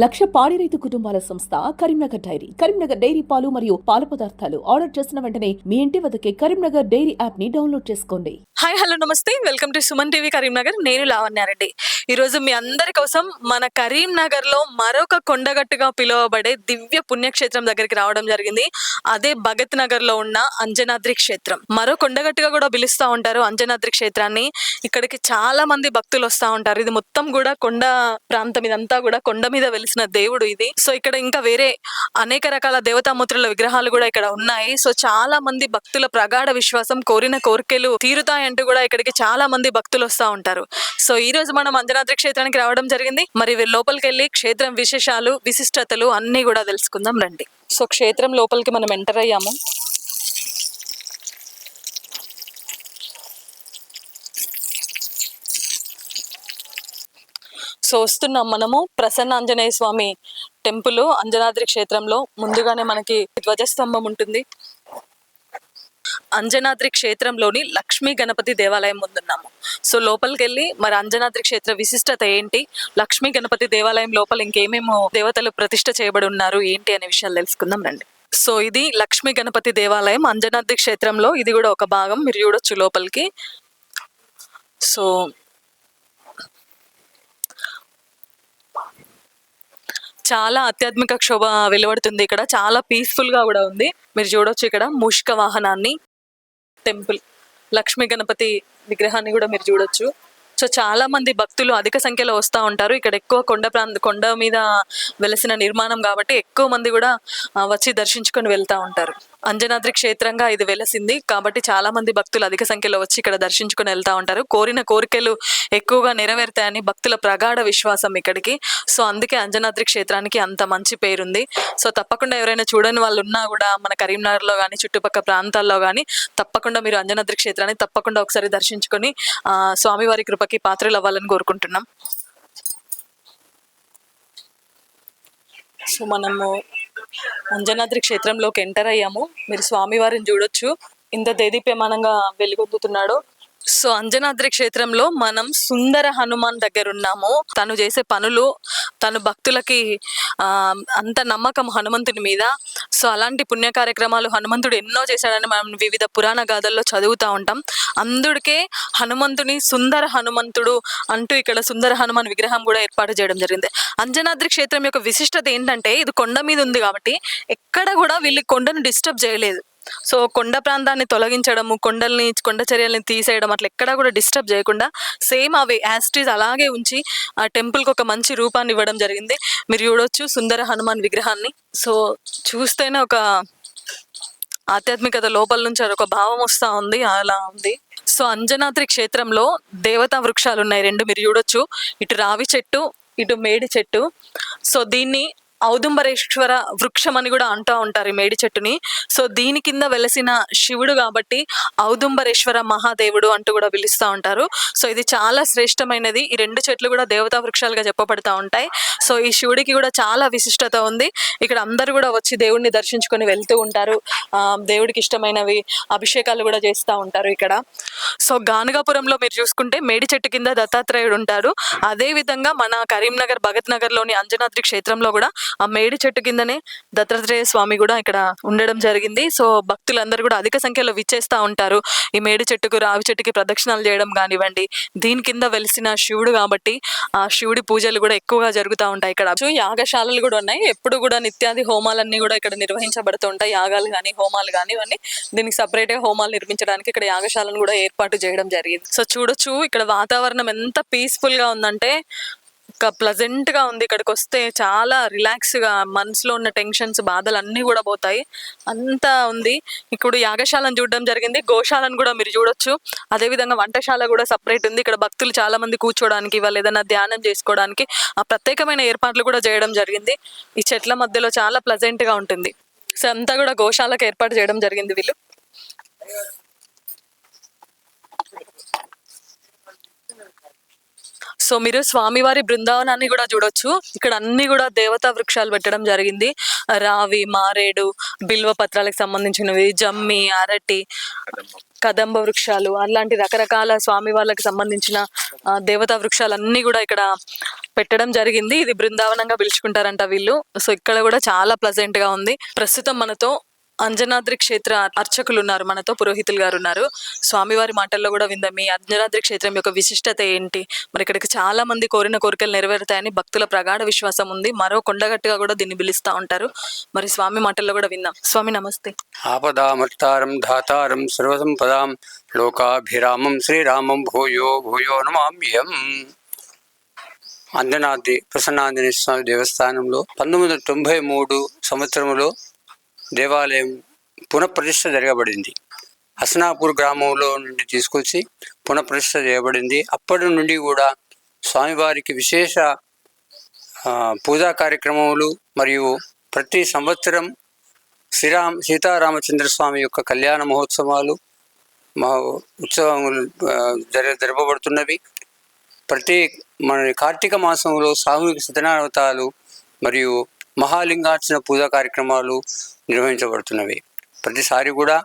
లక్ష పాడి రైతు కుటుంబాల సంస్థ కరీంనగర్ డైరీ కరీంనగర్ డైరీ పాలు మరియు పాల పదార్థాలు ఆర్డర్ చేసిన వెంటనే మీ ఇంటి వద్దకే కరీంనగర్ డైరీ యాప్ని డౌన్లోడ్ చేసుకోండి. హాయ్ హలో నమస్తే. Welcome to Suman TV Karimnagar. నేను లావణ్యారెడ్డి రోజు మీ అందరి కోసం మన కరీంనగర్లో మరొక కొండగట్టుగా పిలువబడే దివ్య పుణ్యక్షేత్రం దగ్గరికి రావడం జరిగింది. అదే భగత్ నగర్లో ఉన్న అంజనాద్రి క్షేత్రం. మరో కొండగట్టుగా కూడా పిలుస్తూ ఉంటారు అంజనాద్రి క్షేత్రాన్ని. ఇక్కడికి చాలా మంది భక్తులు వస్తూ ఉంటారు. ఇది మొత్తం కూడా కొండ ప్రాంతం. ఇదంతా కూడా కొండ మీద తెలిసిన దేవుడు ఇది. సో ఇక్కడ ఇంకా వేరే అనేక రకాల దేవతామూర్తుల విగ్రహాలు కూడా ఇక్కడ ఉన్నాయి. సో చాలా మంది భక్తుల ప్రగాఢ విశ్వాసం కోరిన కోరికలు తీరుతాయంటూ కూడా ఇక్కడికి చాలా మంది భక్తులు వస్తూ ఉంటారు. సో ఈ రోజు మనం అంజనాద్రి క్షేత్రానికి రావడం జరిగింది. మరి లోపలికి వెళ్ళి క్షేత్రం విశేషాలు విశిష్టతలు అన్ని కూడా తెలుసుకుందాం రండి. సో క్షేత్రం లోపలికి మనం ఎంటర్ అయ్యాము. సో వస్తున్నాం మనము ప్రసన్న ఆంజనేయ స్వామి టెంపుల్ అంజనాద్రి క్షేత్రంలో. ముందుగానే మనకి ధ్వజస్తంభం ఉంటుంది. అంజనాద్రి క్షేత్రంలోని లక్ష్మీ గణపతి దేవాలయం ముందున్నాము. సో లోపలికి వెళ్ళి మరి అంజనాద్రి క్షేత్ర విశిష్టత ఏంటి? లక్ష్మీ గణపతి దేవాలయం లోపల ఇంకేమేమో దేవతలు ప్రతిష్ట చేయబడి ఉన్నారు ఏంటి అనే విషయాలు తెలుసుకుందాం రండి. సో ఇది లక్ష్మీ గణపతి దేవాలయం అంజనాద్రి క్షేత్రంలో. ఇది కూడా ఒక భాగం. మీరు చూడొచ్చు లోపలికి. సో చాలా ఆధ్యాత్మిక క్షోభ వెలువడుతుంది ఇక్కడ. చాలా పీస్ఫుల్గా కూడా ఉంది. మీరు చూడొచ్చు ఇక్కడ ముష్క వాహనాన్ని. టెంపుల్ లక్ష్మీ గణపతి విగ్రహాన్ని కూడా మీరు చూడొచ్చు. సో చాలా మంది భక్తులు అధిక సంఖ్యలో వస్తూ ఉంటారు. ఇక్కడ ఎక్కువ కొండ ప్రాంత కొండ మీద వెలసిన నిర్మాణం కాబట్టి ఎక్కువ మంది కూడా వచ్చి దర్శించుకొని వెళ్తూ ఉంటారు. అంజనాద్రి క్షేత్రంగా ఇది వెలసింది. కాబట్టి చాలా మంది భక్తులు అధిక సంఖ్యలో వచ్చి ఇక్కడ దర్శించుకొని వెళ్తా ఉంటారు. కోరిన కోరికలు ఎక్కువగా నెరవేరుతాయని భక్తుల ప్రగాఢ విశ్వాసం ఇక్కడికి. సో అందుకే అంజనాద్రి క్షేత్రానికి అంత మంచి పేరుంది. సో తప్పకుండా ఎవరైనా చూడని వాళ్ళు ఉన్నా కూడా మన కరీంనగర్లో కానీ చుట్టుపక్కల ప్రాంతాల్లో కానీ తప్పకుండా మీరు అంజనాద్రి క్షేత్రాన్ని తప్పకుండా ఒకసారి దర్శించుకొని స్వామివారి కృపకి పాత్రలు అవ్వాలని కోరుకుంటున్నాం. సో మనము అంజనాద్రి క్షేత్రంలోకి ఎంటర్ అయ్యాము. మీరు స్వామివారిని చూడొచ్చు. ఇంత దేదీప్యమానంగా వెలుగొందుతున్నాడు. సో అంజనాద్రి క్షేత్రంలో మనం సుందర హనుమాన్ దగ్గర ఉన్నాము తను చేసే పనులు తను భక్తులకి అంత నమ్మకం హనుమంతుని మీద. సో అలాంటి పుణ్య కార్యక్రమాలు హనుమంతుడు ఎన్నో చేశాడని మనం వివిధ పురాణ గాథల్లో చదువుతూ ఉంటాం. అందుకే హనుమంతుని సుందర హనుమంతుడు అంటూ ఇక్కడ సుందర హనుమాన్ విగ్రహం కూడా ఏర్పాటు చేయడం జరిగింది. అంజనాద్రి క్షేత్రం యొక్క విశిష్టత ఏంటంటే ఇది కొండ మీద ఉంది కాబట్టి ఎక్కడ కూడా వీళ్ళు కొండను డిస్టర్బ్ చేయలేదు. సో కొండ ప్రాంతాన్ని తొలగించడము కొండల్ని కొండ చర్యల్ని తీసేయడం అట్లా ఎక్కడా కూడా డిస్టర్బ్ చేయకుండా సేమ్ అవి యాస్ట్రీస్ అలాగే ఉంచి ఆ టెంపుల్కి ఒక మంచి రూపాన్ని ఇవ్వడం జరిగింది. మీరు చూడొచ్చు సుందర హనుమాన్ విగ్రహాన్ని. సో చూస్తేనే ఒక ఆధ్యాత్మికత లోపల నుంచి ఒక భావం వస్తూ ఉంది అలా ఉంది. సో అంజనాద్రి క్షేత్రంలో దేవతా వృక్షాలు ఉన్నాయి రెండు మీరు చూడొచ్చు. ఇటు రావి చెట్టు ఇటు మేడి చెట్టు. సో దీన్ని ఔదుంబరేశ్వర వృక్షం అని కూడా అంటూ ఉంటారు ఈ మేడి చెట్టుని. సో దీని కింద వెలసిన శివుడు కాబట్టి ఔదుంబరేశ్వర మహాదేవుడు అంటూ కూడా పిలుస్తూ ఉంటారు. సో ఇది చాలా శ్రేష్టమైనది. ఈ రెండు చెట్లు కూడా దేవతా వృక్షాలుగా చెప్పబడుతూ ఉంటాయి. సో ఈ శివుడికి కూడా చాలా విశిష్టత ఉంది. ఇక్కడ అందరూ కూడా వచ్చి దేవుడిని దర్శించుకొని వెళ్తూ ఉంటారు. దేవుడికి ఇష్టమైనవి అభిషేకాలు కూడా చేస్తూ ఉంటారు ఇక్కడ. సో గానుగాపురంలో మీరు చూసుకుంటే మేడి చెట్టు కింద దత్తాత్రేయుడు ఉంటారు. అదే విధంగా మన కరీంనగర్ భగత్ నగర్లోని అంజనాద్రి క్షేత్రంలో కూడా ఆ మేడి చెట్టు కిందనే దత్తాత్రేయ స్వామి కూడా ఇక్కడ ఉండడం జరిగింది. సో భక్తులందరూ కూడా అధిక సంఖ్యలో విచ్చేస్తూ ఉంటారు. ఈ మేడి చెట్టుకు రావి చెట్టుకి ప్రదక్షిణాలు చేయడం కానివ్వండి దీని కింద వెలిసిన శివుడు కాబట్టి ఆ శివుడి పూజలు కూడా ఎక్కువగా జరుగుతూ ఉంటాయి ఇక్కడ. యాగశాలలు కూడా ఉన్నాయి. ఎప్పుడు కూడా నిత్యాది హోమాలన్నీ కూడా ఇక్కడ నిర్వహించబడుతూ ఉంటాయి. యాగాలు కానీ హోమాలు కానీ ఇవన్నీ దీనికి సపరేట్గా హోమాలు నిర్మించడానికి ఇక్కడ యాగశాలను కూడా ఏర్పాటు చేయడం జరిగింది. సో చూడొచ్చు. ఇక్కడ వాతావరణం ఎంత పీస్ఫుల్గా ఉందంటే ఒక ప్లజెంట్గా ఉంది ఇక్కడికి వస్తే చాలా రిలాక్స్గా మనసులో ఉన్న టెన్షన్స్ బాధలు అన్నీ కూడా పోతాయి. అంతా ఉంది. ఇప్పుడు యాగశాలను చూడడం జరిగింది. గోశాలను కూడా మీరు చూడొచ్చు. అదే విధంగా వంటశాల కూడా సపరేట్ ఉంది. ఇక్కడ భక్తులు చాలా మంది కూర్చోడానికి వాళ్ళు ఏదైనా ధ్యానం చేసుకోవడానికి ఆ ప్రత్యేకమైన ఏర్పాట్లు కూడా చేయడం జరిగింది. ఈ చెట్ల మధ్యలో చాలా ప్లజెంట్గా ఉంటుంది. సో అంతా కూడా గోశాలకు ఏర్పాటు చేయడం జరిగింది వీళ్ళు. సో మీరు స్వామివారి బృందావనాన్ని కూడా చూడొచ్చు. ఇక్కడ అన్ని కూడా దేవతా వృక్షాలు పెట్టడం జరిగింది. రావి మారేడు బిల్వ పత్రాలకు సంబంధించినవి జమ్మి అరటి కదంబ వృక్షాలు అలాంటి రకరకాల స్వామి వాళ్ళకి సంబంధించిన దేవతా వృక్షాలు అన్ని కూడా ఇక్కడ పెట్టడం జరిగింది. ఇది బృందావనంగా పిలుచుకుంటారంట వీళ్ళు. సో ఇక్కడ కూడా చాలా ప్లజెంట్గా ఉంది. ప్రస్తుతం మనతో అంజనాద్రి క్షేత్ర అర్చకులు ఉన్నారు మనతో పురోహితులు గారు ఉన్నారు స్వామివారి మాటల్లో కూడా విందాం. మీ అంజనాద్రి క్షేత్రం యొక్క విశిష్టత ఏంటి? మరి ఇక్కడికి చాలా మంది కోరిన కోరికలు నెరవేరుతాయని భక్తుల ప్రగాఢ విశ్వాసం ఉంది. మరో కొండగట్టుగా కూడా దీన్ని పిలుస్తా ఉంటారు. మరి స్వామి మాటల్లో కూడా విందాం. స్వామి నమస్తే. ఆపదామర్తారం ధాతారం సర్వసంపదాం లోకాభిరామం శ్రీరామం భూయో భూయో నమామ్యం అంజనాద్రి ప్రసన్నాంజనేయ స్వామి దేవస్థానంలో పంతొమ్మిది వందల తొంభై మూడు సంవత్సరంలో దేవాలయం పునఃప్రతిష్ఠ జరగబడింది. హసనాపూర్ గ్రామంలో నుండి తీసుకొచ్చి పునఃప్రతిష్ఠ చేయబడింది. అప్పటి నుండి కూడా స్వామివారికి విశేష పూజా కార్యక్రమములు మరియు ప్రతి సంవత్సరం శ్రీరామ్ సీతారామచంద్ర స్వామి యొక్క కళ్యాణ మహోత్సవాలు మా ఉత్సవములు జర జరపబడుతున్నవి. ప్రతి మన కార్తీక మాసంలో సామూహిక సత్యనారాయణతాలు మరియు మహాలింగార్చన పూజా కార్యక్రమాలు నిర్వహించబడుతున్నవి. ప్రతిసారి కూడా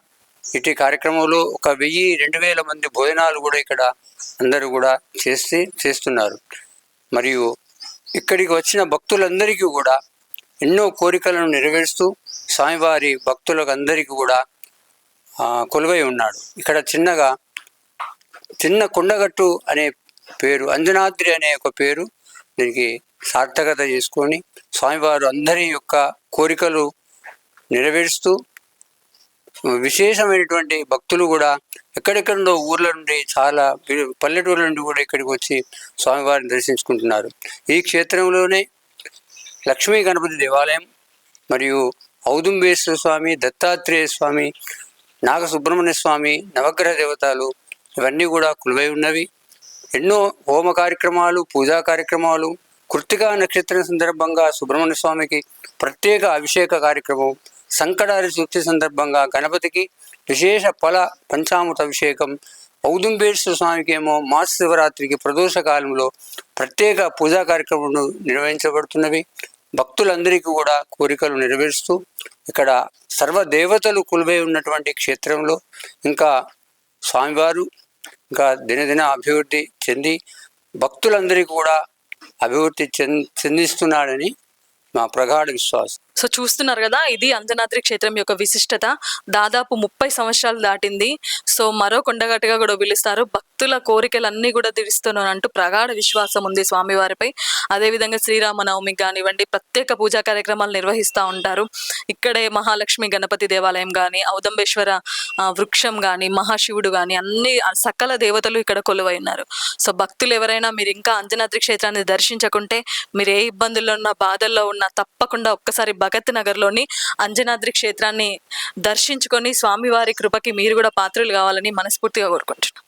ఇటు కార్యక్రమంలో ఒక వెయ్యి రెండు వేల మంది భోజనాలు కూడా ఇక్కడ అందరూ కూడా చేస్తే చేస్తున్నారు. మరియు ఇక్కడికి వచ్చిన భక్తులందరికీ కూడా ఎన్నో కోరికలను నెరవేరుస్తూ స్వామివారి భక్తులకు అందరికీ కూడా కొలువై ఉన్నాడు. ఇక్కడ చిన్నగా చిన్న కొండగట్టు అనే పేరు అంజనాద్రి అనే ఒక పేరు దీనికి సార్థకత చేసుకొని స్వామివారు అందరి యొక్క కోరికలు నెరవేరుస్తూ విశేషమైనటువంటి భక్తులు కూడా ఎక్కడెక్కడో ఊర్ల నుండి చాలా పి- పల్లెటూర్ల నుండి కూడా ఇక్కడికి వచ్చి స్వామివారిని దర్శించుకుంటున్నారు. ఈ క్షేత్రంలోనే లక్ష్మీ గణపతి దేవాలయం మరియు ఔదుంబేశ్వర స్వామి దత్తాత్రేయ స్వామి నాగసుబ్రహ్మణ్య స్వామి నవగ్రహ దేవతలు ఇవన్నీ కూడా కులువై ఉన్నవి. ఎన్నో హోమ కార్యక్రమాలు పూజా కార్యక్రమాలు కృత్తిగా నక్షత్రం సందర్భంగా సుబ్రహ్మణ్య స్వామికి ప్రత్యేక అభిషేక కార్యక్రమం సంకటారి సూక్తి సందర్భంగా గణపతికి విశేష ఫల పంచామృత అభిషేకం ఔదుంబేశ్వర స్వామికి ఏమో మాస శివరాత్రికి ప్రదోష కాలంలో ప్రత్యేక పూజా కార్యక్రమాలు నిర్వహించబడుతున్నవి. భక్తులందరికీ కూడా కోరికలు నెరవేరుస్తూ ఇక్కడ సర్వ దేవతలు కొలువై ఉన్నటువంటి క్షేత్రంలో ఇంకా స్వామివారు ఇంకా దినదిన అభివృద్ధి చెంది భక్తులందరికీ కూడా అభివృద్ధి చెంది చెందిస్తున్నాడని మా ప్రగాఢ విశ్వాసం. సో చూస్తున్నారు కదా ఇది అంజనాద్రి క్షేత్రం యొక్క విశిష్టత. దాదాపు ముప్పై సంవత్సరాలు దాటింది. సో మరో కొండగట్టుగా కూడా పిలుస్తారు. భక్తుల కోరికలన్నీ కూడా తీరుస్తున్నాను అంటూ ప్రగాఢ విశ్వాసం ఉంది స్వామివారిపై. అదేవిధంగా శ్రీరామనవమికి కానివ్వండి ప్రత్యేక పూజా కార్యక్రమాలు నిర్వహిస్తూ ఉంటారు. ఇక్కడే మహాలక్ష్మి గణపతి దేవాలయం కానీ ఔదంబేశ్వర వృక్షం కానీ మహాశివుడు కానీ అన్ని సకల దేవతలు ఇక్కడ కొలువై ఉన్నారు. సో భక్తులు ఎవరైనా మీరు ఇంకా అంజనాద్రి క్షేత్రాన్ని దర్శించకుంటే మీరు ఏ ఇబ్బందుల్లో ఉన్న బాధల్లో ఉన్నా తప్పకుండా ఒక్కసారి భగత్ నగర్లోని అంజనాద్రి క్షేత్రాన్ని దర్శించుకొని స్వామివారి కృపకి మీరు కూడా పాత్రలు కావాలని మనస్ఫూర్తిగా కోరుకుంటున్నాను